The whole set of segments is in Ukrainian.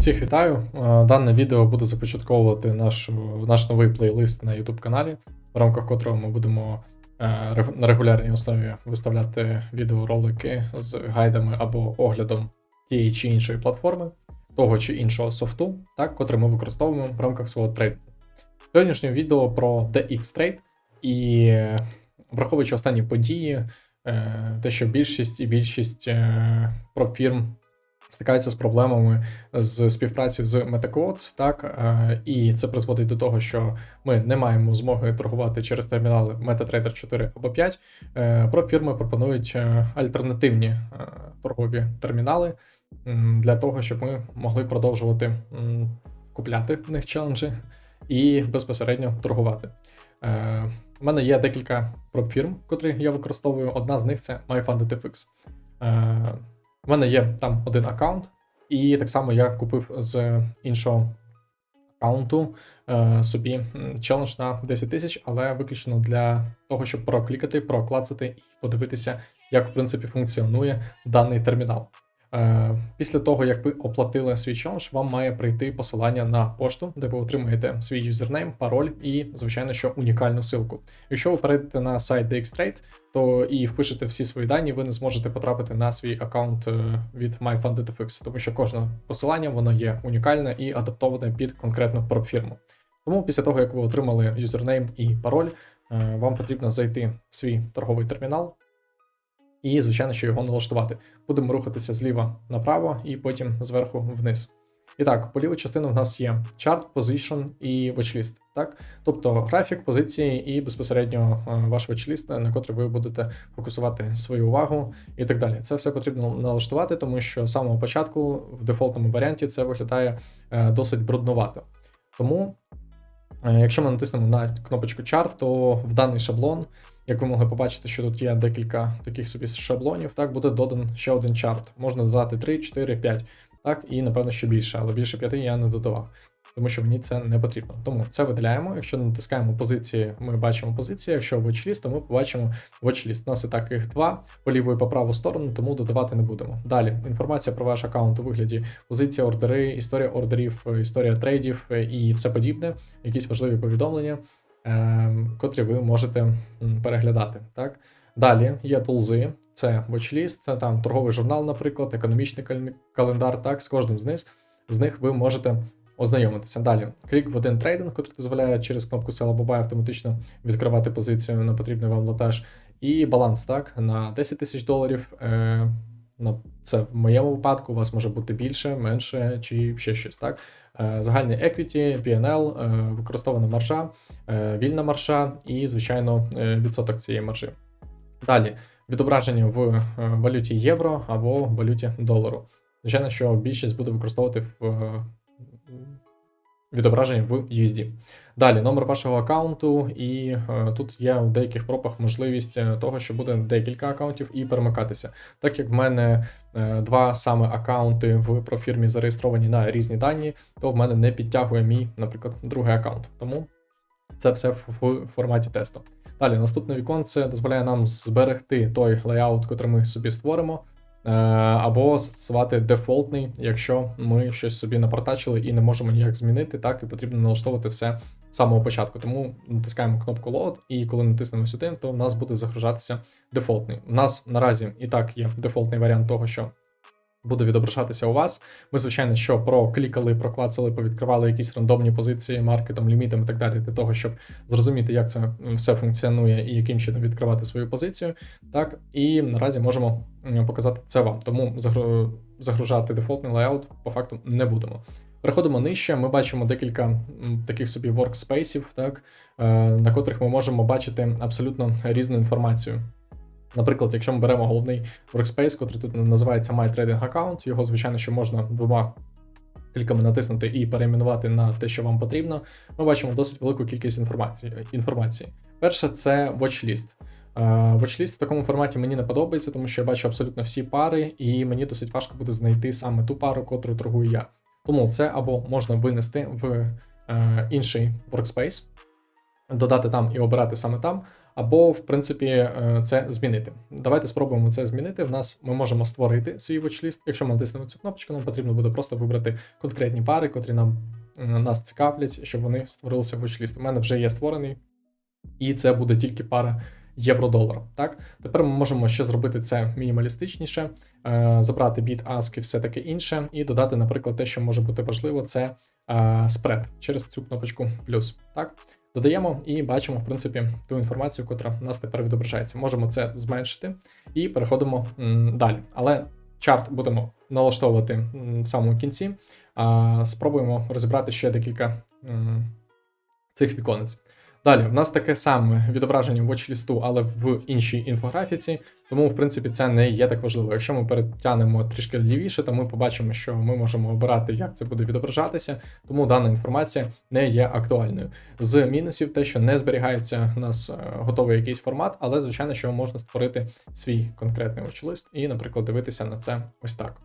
Всіх вітаю. Е, Дане відео буде започатковувати наш, наш новий плейлист на YouTube каналі, в рамках котрого ми будемо е, на регулярній основі виставляти відеоролики з гайдами або оглядом тієї чи іншої платформи, того чи іншого софту, так, котрий ми використовуємо в рамках свого трейдингу. Сьогоднішнє відео про DX Trade і враховуючи останні події, е, те, що більшість і більшість е, фірм стикаються з проблемами з співпрацею з MetaQuotes, так е, і це призводить до того, що ми не маємо змоги торгувати через термінали MetaTrader 4 або 5. Е, Профірми пропонують е, альтернативні торгові термінали для того, щоб ми могли продовжувати купляти в них челенджі і безпосередньо торгувати. У мене є декілька пропфірм, котрі я використовую. Одна з них це MyFundedFX. У мене є там один аккаунт, і так само я купив з іншого аккаунту е, собі челендж на 10 тисяч, але виключно для того, щоб проклікати, проклацати і подивитися, як в принципі функціонує даний термінал. Е, Після того, як ви оплатили свій челендж, вам має прийти посилання на пошту, де ви отримаєте свій юзернейм, пароль і, звичайно, що унікальну ссылку. Якщо ви перейдете на сайт DXTrade, то і впишете всі свої дані, ви не зможете потрапити на свій аккаунт е, від MyFundedFX, тому що кожне посилання воно є унікальне і адаптоване під конкретну пропфірму. Тому після того, як ви отримали юзернейм і пароль, е, вам потрібно зайти в свій торговий термінал і, звичайно, що його налаштувати. Будемо рухатися зліва направо і потім зверху вниз. І так, по ліву частину в нас є чарт, position і watchlist, так? Тобто графік, позиції і безпосередньо е, ваш watchlist, на котрий ви будете фокусувати свою увагу і так далі. Це все потрібно налаштувати, тому що з самого початку в дефолтному варіанті це виглядає е, досить бруднувато. Тому, е, якщо ми натиснемо на кнопочку чарт, то в даний шаблон, як ви могли побачити, що тут є декілька таких собі шаблонів, так буде додан ще один чарт. Можна додати 3, 4, 5, так, і напевно ще більше, але більше 5 я не додавав. Тому що мені це не потрібно. Тому це видаляємо. Якщо натискаємо позиції, ми бачимо позиції. Якщо watchlist, то ми побачимо watchlist. У нас і так їх два по ліву і по праву сторону, тому додавати не будемо. Далі інформація про ваш аккаунт у вигляді позиція, ордери, історія ордерів, історія трейдів е, і все подібне, якісь важливі повідомлення, котрі ви можете переглядати. Так? Далі є тулзи, це watchlist, там торговий журнал, наприклад, економічний календар. Так, з кожним з них, з них ви можете ознайомитися. Далі клік в один трейдинг, який дозволяє через кнопку Sell або Buy автоматично відкривати позицію на потрібний вам лотаж. І баланс так на 10 тисяч доларів. Е, ну, це в моєму випадку у вас може бути більше, менше чи ще щось. Так? Е, загальний equity, PNL, е, використована маржа, е, вільна маржа і, звичайно, відсоток цієї маржі. Далі відображення в валюті євро або валюті долару. Звичайно, що більшість буде використовувати в відображення в USD. Далі номер вашого аккаунту, і е, тут є в деяких пропах можливість е, того, що буде декілька аккаунтів і перемикатися. Так як в мене е, два саме аккаунти в профірмі зареєстровані на різні дані, то в мене не підтягує мій, наприклад, другий аккаунт. Тому це все в, форматі тесту. Далі, наступне віконце дозволяє нам зберегти той лейаут, який ми собі створимо, або застосувати дефолтний, якщо ми щось собі напортачили і не можемо ніяк змінити, так і потрібно налаштовувати все з самого початку. Тому натискаємо кнопку Load, і коли натиснемо сюди, то в нас буде загружатися дефолтний. У нас наразі і так є дефолтний варіант того, що буде відображатися у вас. Ми, звичайно, що проклікали, проклацали, повідкривали якісь рандомні позиції маркетом, лімітом і так далі, для того, щоб зрозуміти, як це все функціонує і яким чином відкривати свою позицію. Так, і наразі можемо показати це вам. Тому загружати дефолтний лейаут по факту не будемо. Переходимо нижче, ми бачимо декілька таких собі workspaceів, так, е, на котрих ми можемо бачити абсолютно різну інформацію. Наприклад, якщо ми беремо головний workspace, який тут називається My Trading Account, його, звичайно, що можна двома кліками натиснути і перейменувати на те, що вам потрібно. Ми бачимо досить велику кількість інформації. інформації. Перше, це watchlist. Е, Watchlist в такому форматі мені не подобається, тому що я бачу абсолютно всі пари, і мені досить важко буде знайти саме ту пару, котру торгую я. Тому це або можна винести в е, інший workspace, додати там і обирати саме там, або, в принципі, е, це змінити. Давайте спробуємо це змінити. В нас ми можемо створити свій watchlist. Якщо ми натиснемо цю кнопочку, нам потрібно буде просто вибрати конкретні пари, котрі нам нас цікавлять, щоб вони створилися в watchlist. У мене вже є створений, і це буде тільки пара євро-долар. Так, тепер ми можемо ще зробити це мінімалістичніше, е, забрати біт, аск і все таке інше, і додати, наприклад, те, що може бути важливо, це е, спред через цю кнопочку плюс. Так, додаємо і бачимо, в принципі, ту інформацію, яка у нас тепер відображається. Можемо це зменшити і переходимо далі. Але чарт будемо налаштовувати в самому кінці. Спробуємо розібрати ще декілька цих віконець. Далі, в нас таке саме відображення watch-лісту, але в іншій інфографіці, тому, в принципі, це не є так важливо. Якщо ми перетягнемо трішки лівіше, то ми побачимо, що ми можемо обирати, як це буде відображатися, тому дана інформація не є актуальною. З мінусів, те, що не зберігається у нас е, готовий якийсь формат, але, звичайно, що можна створити свій конкретний watch-лист і, наприклад, дивитися на це ось так.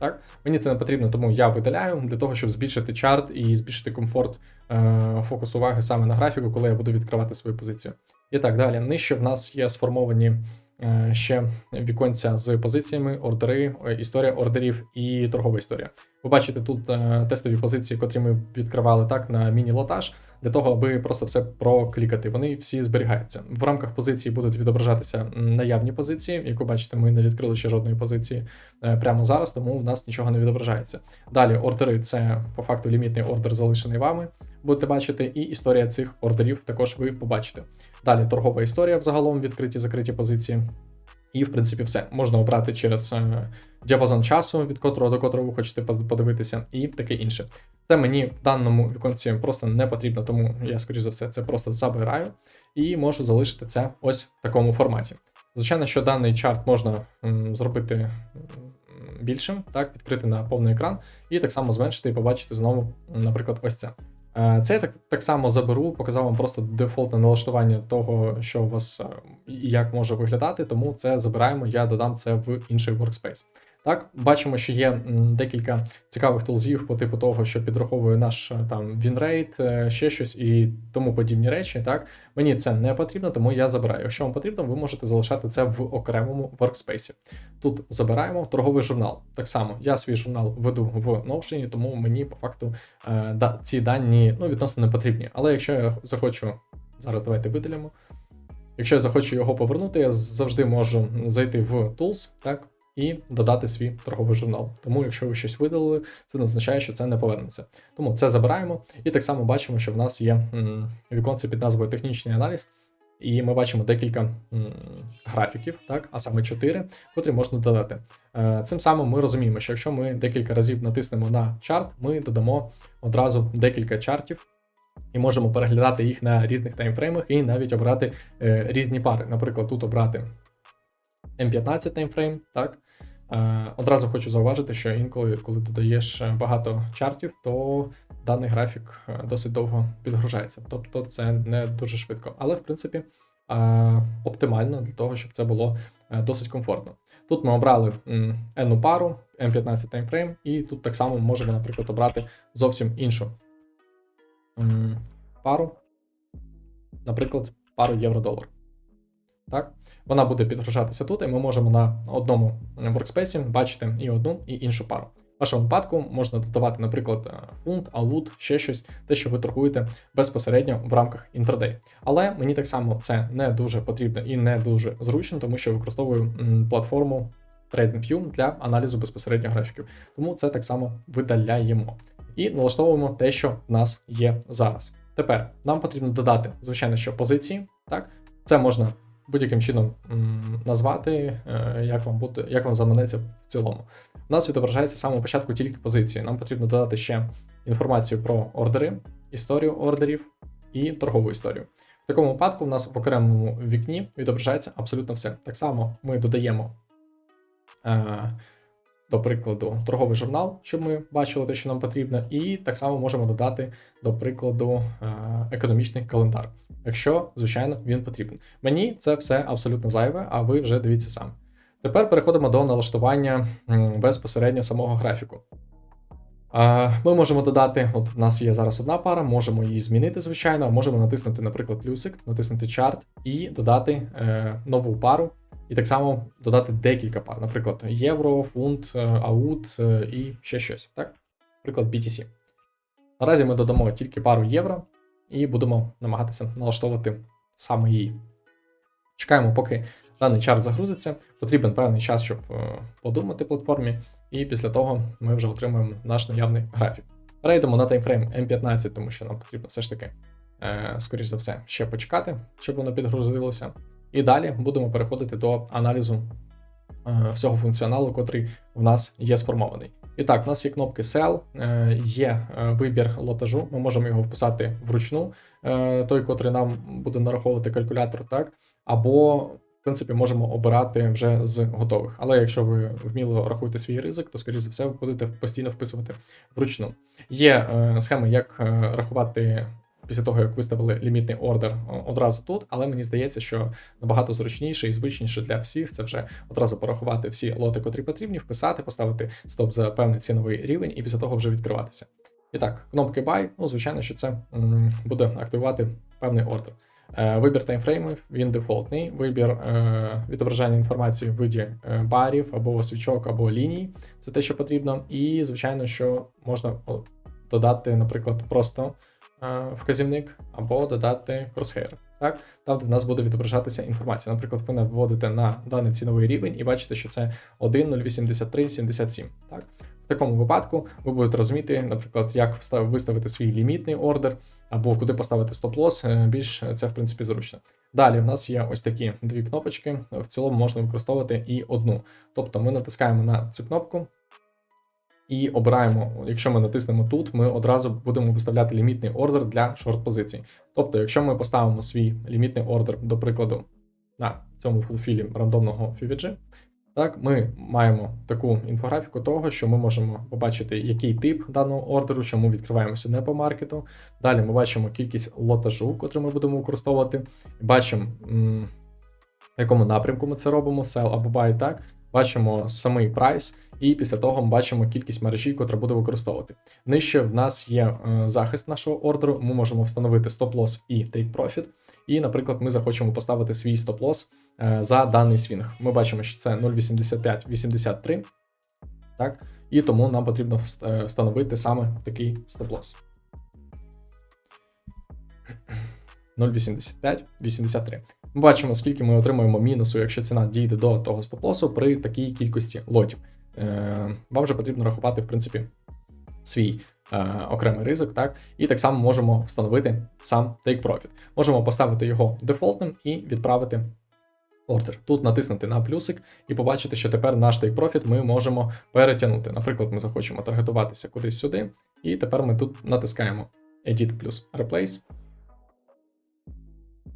Так, мені це не потрібно, тому я видаляю для того, щоб збільшити чарт і збільшити комфорт е, фокус уваги саме на графіку, коли я буду відкривати свою позицію. І так далі. Нижче в нас є сформовані е, ще віконця з позиціями, ордери, е, історія ордерів і торгова історія. Ви бачите тут тестові позиції, котрі ми відкривали так на міні-лотаж, для того, аби просто все проклікати. Вони всі зберігаються. В рамках позиції будуть відображатися наявні позиції. Як ви бачите, ми не відкрили ще жодної позиції е, прямо зараз, тому в нас нічого не відображається. Далі ордери це по факту лімітний ордер, залишений вами. Будете бачити, і історія цих ордерів також ви побачите. Далі торгова історія взагалом відкриті закриті позиції. І, в принципі, все можна обрати через е, діапазон часу, від котрого до котрого ви хочете подивитися, і таке інше. Це мені в даному віконці просто не потрібно, тому я, скоріш за все, це просто забираю і можу залишити це ось в такому форматі. Звичайно, що даний чарт можна м, зробити більшим, так, відкрити на повний екран, і так само зменшити і побачити знову, наприклад, ось це. Е, Це я так, так само заберу, показав вам просто дефолтне налаштування того, що у вас е, як може виглядати, тому це забираємо, я додам це в інший workspace. Так, бачимо, що є декілька цікавих тулзів по типу того, що підраховує наш е, там вінрейт, е, ще щось і тому подібні речі. Так, мені це не потрібно, тому я забираю. Якщо вам потрібно, ви можете залишати це в окремому workspace. Тут забираємо торговий журнал. Так само я свій журнал веду в Notion, тому мені по факту е, ці дані ну, відносно не потрібні. Але якщо я захочу, зараз давайте видалимо. Якщо я захочу його повернути, я завжди можу зайти в Tools, так, і додати свій торговий журнал. Тому, якщо ви щось видалили, це не означає, що це не повернеться. Тому це забираємо, і так само бачимо, що в нас є віконце під назвою Технічний аналіз. І ми бачимо декілька графіків, так, а саме 4, котрі можна додати. Е, Цим самим ми розуміємо, що якщо ми декілька разів натиснемо на чарт, ми додамо одразу декілька чартів і можемо переглядати їх на різних таймфреймах і навіть обрати е, різні пари. Наприклад, тут обрати М15 таймфрейм, так. Е, одразу хочу зауважити, що інколи, коли додаєш е, багато чартів, то даний графік е, досить довго підгружається. Тобто це не дуже швидко. Але, в принципі, оптимально для того, щоб це було досить комфортно. Тут ми обрали n пару, M15 таймфрейм, і тут так само можемо, наприклад, обрати зовсім іншу пару, наприклад, пару євро-долар. Так? Вона буде підгружатися тут, і ми можемо на одному workspace бачити і одну, і іншу пару. В вашому випадку можна додавати, наприклад, е, фунт, алут, ще щось, те, що ви торгуєте безпосередньо в рамках інтрадей. Але мені так само це не дуже потрібно і не дуже зручно, тому що використовую платформу TradingView для аналізу безпосередньо графіків. Тому це так само видаляємо. І налаштовуємо те, що в нас є зараз. Тепер нам потрібно додати, звичайно, що позиції. Так, це можна будь-яким чином назвати, е, як вам буде, як вам заманеться в цілому. У нас відображається з самого початку тільки позиції. Нам потрібно додати ще інформацію про ордери, історію ордерів і торгову історію. В такому випадку в нас в окремому вікні відображається абсолютно все. Так само ми додаємо, е, до прикладу, торговий журнал, щоб ми бачили те, що нам потрібно, і так само можемо додати, до прикладу, е, економічний календар, якщо, звичайно, він потрібен. Мені це все абсолютно зайве, а ви вже дивіться сам. Тепер переходимо до налаштування безпосередньо самого графіку. Ми можемо додати, от в нас є зараз одна пара, можемо її змінити, звичайно, можемо натиснути, наприклад, плюсик, натиснути чарт і додати е, нову пару. І так само додати декілька пар, наприклад, євро, фунт, е, аут е, і ще щось. Так? Наприклад, BTC. Наразі ми додамо тільки пару євро і будемо намагатися налаштовувати саме її. Чекаємо, поки даний чарт загрузиться. Потрібен певний час, щоб е, подумати платформі, і після того ми вже отримаємо наш наявний графік. Перейдемо на таймфрейм M15, тому що нам потрібно все ж таки, скоріш за все, ще почекати, щоб воно підгрузилося. І далі будемо переходити до аналізу е, всього функціоналу, котрий в нас є сформований. І так, в нас є кнопки Sell, е, є е, вибір лотажу, ми можемо його вписати вручну, той, котрий нам буде нараховувати калькулятор, так, або, в принципі, можемо обирати вже з готових. Але якщо ви вміло рахуєте свій ризик, то, скоріш за все, ви будете постійно вписувати вручну. Є схеми, як рахувати після того, як виставили лімітний ордер одразу тут, але мені здається, що набагато зручніше і звичніше для всіх це вже одразу порахувати всі лоти, котрі потрібні, вписати, поставити стоп за певний ціновий рівень, і після того вже відкриватися. І так, кнопки Buy, ну, звичайно, що це буде активувати певний ордер. Е, Вибір таймфреймів, він дефолтний. Вибір е, відображання інформації в виді е, барів або свічок, або ліній. Це те, що потрібно. І, звичайно, що можна додати, наприклад, просто вказівник або додати crosshair. Так, там, де в нас буде відображатися інформація. Наприклад, ви наводите на даний ціновий рівень і бачите, що це 1.08377. Так? В такому випадку ви будете розуміти, наприклад, як виставити свій лімітний ордер, або куди поставити стоп-лос, е, більш це в принципі зручно. Далі в нас є ось такі дві кнопочки. В цілому можна використовувати і одну. Тобто ми натискаємо на цю кнопку і обираємо, якщо ми натиснемо тут, ми одразу будемо виставляти лімітний ордер для шорт-позицій. Тобто, якщо ми поставимо свій лімітний ордер, до прикладу, на цьому фулфілі рандомного FVG, так, ми маємо таку інфографіку того, що ми можемо побачити, який тип даного ордеру, що ми відкриваємося не по маркету. Далі ми бачимо кількість лотажу, котрий ми будемо використовувати. Бачимо, в якому напрямку ми це робимо, sell або buy, так. Бачимо самий прайс, і після того ми бачимо кількість мережі, котра буде використовувати. Нижче в нас є е, захист нашого ордеру. Ми можемо встановити стоп-лосс і take profit. І, наприклад, ми захочемо поставити свій стоп-лосс е, за даний свінг. Ми бачимо, що це 0,8583. Так, і тому нам потрібно е, встановити саме такий стоп-лосс. 0,8583. Ми бачимо, скільки ми отримуємо мінусу, якщо ціна дійде до того стоп-лосу при такій кількості лотів. Е, Вам вже потрібно рахувати, в принципі, свій е, окремий ризик, так? І так само можемо встановити сам take profit. Можемо поставити його дефолтним і відправити ордер. Тут натиснути на плюсик і побачити, що тепер наш take profit ми можемо перетягнути. Наприклад, ми захочемо таргетуватися кудись сюди, і тепер ми тут натискаємо Edit плюс Replace.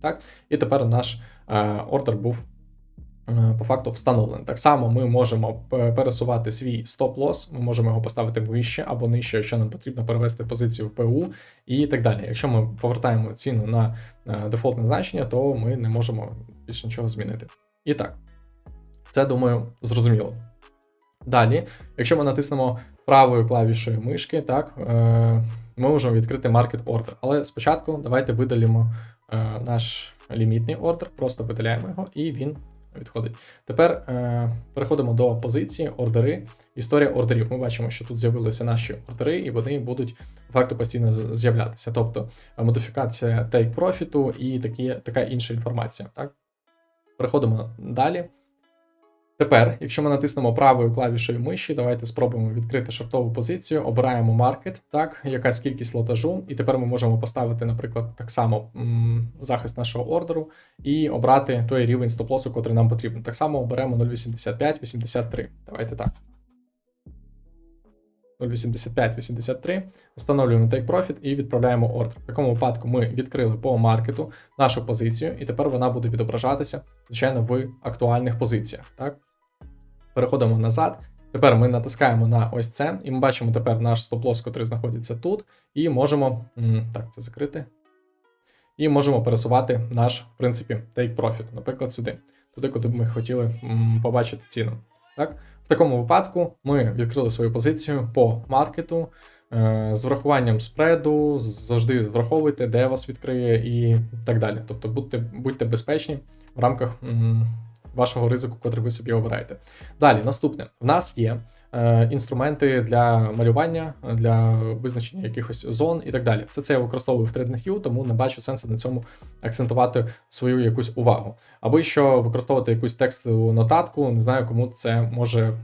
Так, і тепер наш е, ордер був е, по факту встановлений. Так само ми можемо пересувати свій стоп-лосс, ми можемо його поставити вище або нижче, якщо нам потрібно перевести позицію в ПУ і так далі. Якщо ми повертаємо ціну на е, дефолтне значення, то ми не можемо більше нічого змінити. І так, це думаю зрозуміло. Далі, якщо ми натиснемо правою клавішою мишки, так, ми можемо відкрити Market Order. Але спочатку давайте видалимо е, наш лімітний ордер, просто видаляємо його, і він відходить. Тепер е, переходимо до позиції ордери. Історія ордерів. Ми бачимо, що тут з'явилися наші ордери, і вони будуть по факту постійно з'являтися. Тобто е, модифікація take профіту і такі, така інша інформація. Так? Переходимо далі. Тепер, якщо ми натиснемо правою клавішою миші, давайте спробуємо відкрити шортову позицію, обираємо маркет, так, якась кількість лотажу, і тепер ми можемо поставити, наприклад, так само м, захист нашого ордеру і обрати той рівень стоп-лосу, котрий нам потрібен. Так само оберемо 0,85-83. Давайте так. 0,85-83, встановлюємо take profit і відправляємо ордер. В такому випадку ми відкрили по маркету нашу позицію, і тепер вона буде відображатися, звичайно, в актуальних позиціях. Так? Переходимо назад. Тепер ми натискаємо на ось це, і ми бачимо тепер наш стоп-лосс, який знаходиться тут, і можемо. Так, це закрити. І можемо пересувати наш, в принципі, take profit, наприклад, сюди, туди, куди б ми хотіли побачити ціну. Так? В такому випадку ми відкрили свою позицію по маркету. е, З врахуванням спреду, завжди враховуйте, де вас відкриє і так далі. Тобто будьте, будьте безпечні в рамках вашого ризику, котрий ви собі обираєте. Далі, наступне, в нас є е, інструменти для малювання, для визначення якихось зон і так далі. Все це я використовую в TradingView, тому не бачу сенсу на цьому акцентувати свою якусь увагу. Або що використовувати якусь текстову нотатку, не знаю, кому це може м,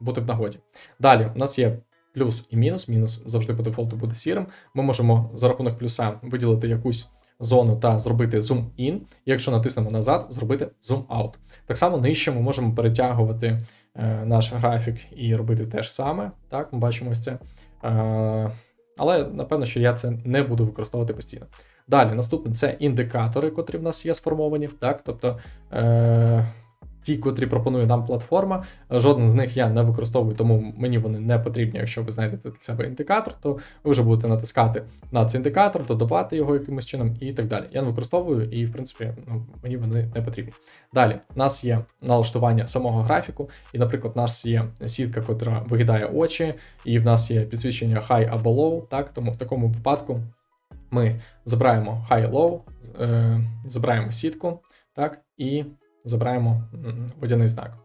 бути в нагоді. Далі, у нас є плюс і мінус. Мінус завжди по дефолту буде сірим. Ми можемо за рахунок плюса виділити якусь зону та зробити in. Якщо натиснемо назад, зробити zoom out. Так само нижче ми можемо перетягувати е, наш графік і робити те ж саме. Так, ми бачимо ось це. Е, але напевно, що я це не буду використовувати постійно. Далі, наступне це індикатори, котрі в нас є сформовані. Так, тобто е, ті, котрі пропонує нам платформа. Жоден з них я не використовую, тому мені вони не потрібні. Якщо ви знайдете для себе індикатор, то ви вже будете натискати на цей індикатор, додавати його якимось чином і так далі. Я не використовую, і в принципі ну, мені вони не потрібні. Далі, у нас є налаштування самого графіку, і, наприклад, у нас є сітка, котра виглядає очі, і в нас є підсвічення high або low. Так, тому в такому випадку ми забираємо high-low, е, забираємо сітку, так, і забираємо водяний знак.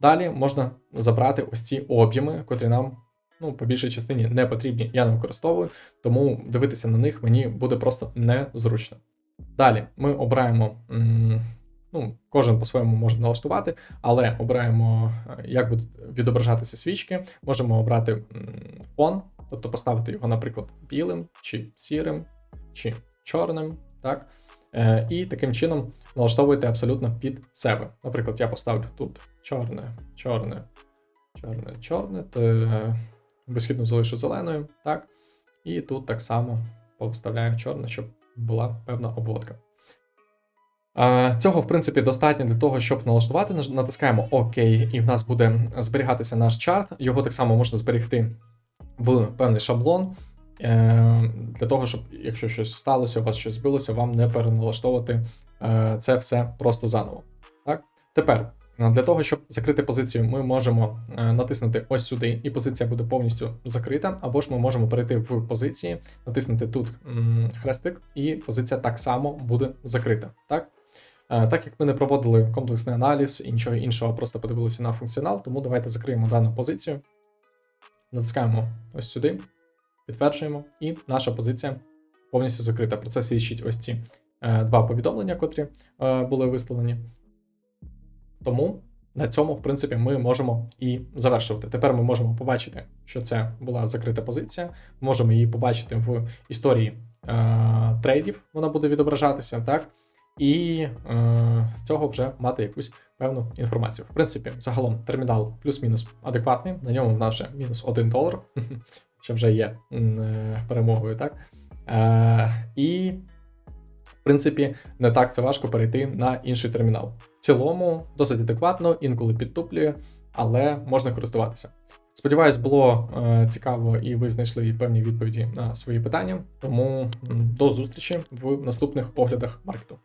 Далі можна забрати ось ці об'єми, котрі нам ну, по більшій частині не потрібні, я не використовую, тому дивитися на них мені буде просто незручно. Далі ми обираємо, ну, кожен по-своєму може налаштувати, але обираємо, е, як будуть відображатися свічки. Можемо обрати фон, тобто поставити його, наприклад, білим чи сірим, чи чорним. так? Е, і таким чином налаштовуєте абсолютно під себе. Наприклад, я поставлю тут чорне, чорне, чорне, чорне, е, залишу зеленою, так? І тут так само поставляю чорне, щоб була певна обводка. Цього, в принципі, достатньо для того, щоб налаштувати. Натискаємо ОК, і в нас буде зберігатися наш чарт. Його так само можна зберегти в певний шаблон. е, Для того, щоб, якщо щось сталося, у вас щось збилося, вам не переналаштовувати це все просто заново. Так? Тепер, е, для того, щоб закрити позицію, ми можемо е, натиснути ось сюди, і позиція буде повністю закрита, або ж ми можемо перейти в позиції, натиснути тут хрестик, і позиція так само буде закрита. Так? Е, Так як ми не проводили комплексний аналіз і нічого іншого, просто подивилися на функціонал, тому давайте закриємо дану позицію, натискаємо ось сюди, підтверджуємо, і наша позиція повністю закрита. Про це свідчить ось ці е, два повідомлення, котрі е, були висловлені. Тому на цьому, в принципі, ми можемо і завершувати. Тепер ми можемо побачити, що це була закрита позиція. Можемо її побачити в історії е, трейдів, вона буде відображатися, так? І е, з цього вже мати якусь певну інформацію. В принципі, загалом термінал плюс-мінус адекватний. На ньому в нас вже мінус 1 долар, що вже є е, перемогою, так? Е, і, принципі, не так це важко перейти на інший термінал. В цілому досить адекватно, інколи підтуплює, але можна користуватися. Сподіваюсь, було е, цікаво і ви знайшли певні відповіді на свої питання. Тому до зустрічі в наступних поглядах маркету.